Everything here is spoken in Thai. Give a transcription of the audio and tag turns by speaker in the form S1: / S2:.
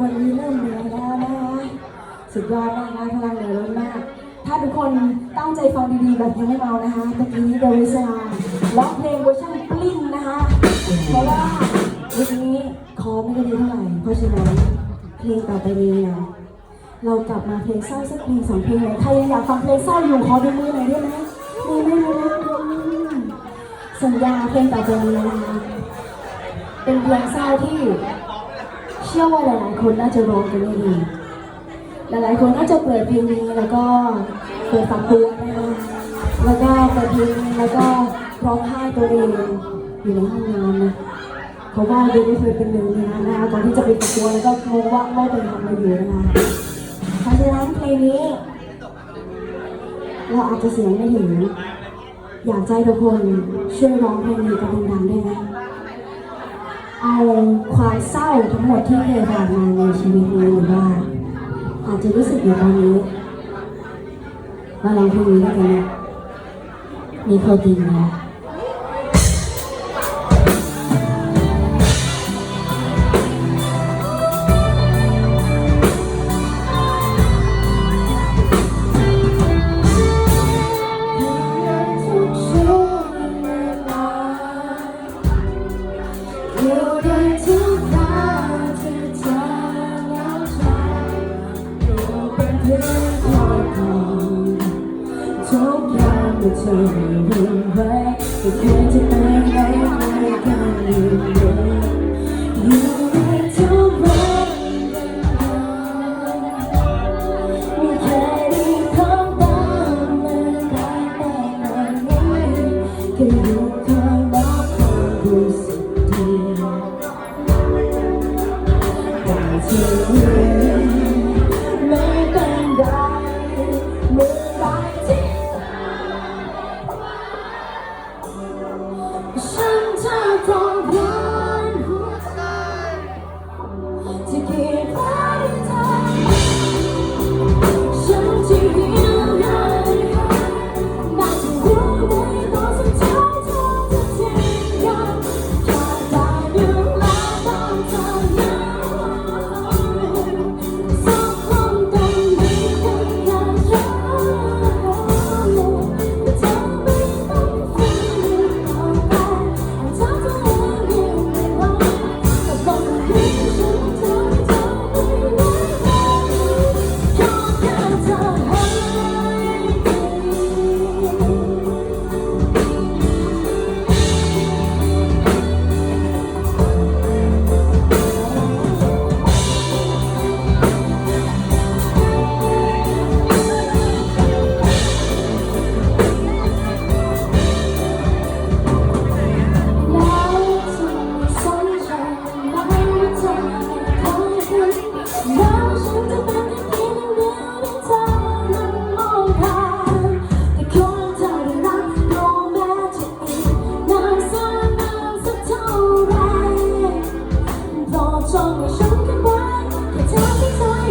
S1: วันนี้เริ่มเหนื่อยแล้วนะคะสุดยอดมากนะพลังเหลือล้นมาก ถ้าทุกคนตั้งใจฟังดีๆแบบยังไม่เมานะคะเมื่อกี้เดวิสลาร้องเพลงเวอร์ชันปลิ้นนะคะ เพราะว่าวันนี้คอไม่ได้ดีเท่าไหร่ เพราะฉะนั้นเพลงต่อไปนี้เนี่ยเรากลับมาเพลงเศร้าสักเพลงสองเพลงเลยใครยังอยากฟังเพลงเศร้าอยู่ขอดูมือหน่อยได้ไหมมีไหมมีไหมอืมสัญญาเพลงต่อไปนี้นะคะเป็นเพลงเศร้าที่ เชื่อว่าหลายๆคนน่าจะร้องกันดี หลายๆคนน่าจะเปิดเพลงนี้แล้วก็เปิดฟังตัวนะคะแล้วก็เปิดเพลงแล้วก็ร้องไห้ตัวเองอยู่ในห้องน้ำนะเพราะว่าดูไม่เคยเป็นหนึ่งในนั้นนะคะก่อนที่จะไปประกวดแล้วก็งงว่าว่าเป็นทำอะไรอยู่นะคะเพราะฉะนั้นเพลงนี้ เราอาจจะเสียงไม่ถึงอยากใจทุกคนช่วยร้องเพลงนี้กันดังๆได้ไหม เอาความเศร้าทั้งหมดที่เคยผ่านมาในชีวิตนี้หรือว่า อาจจะรู้สึกอยู่ตอนนี้มาลองเพลงนี้กันนะมีโคดีนนะทุก อย่างที่เธอรู้ไว้ไม่เคยจะไปไหนไม่เคยอยู่เลยอยู่ได้ทุกวันไม่เคยได้คำตอบเมื่อใดแต่วันนี้แค่อยู่คอยบอกความรู้สึกดีแต่เธอ ฉั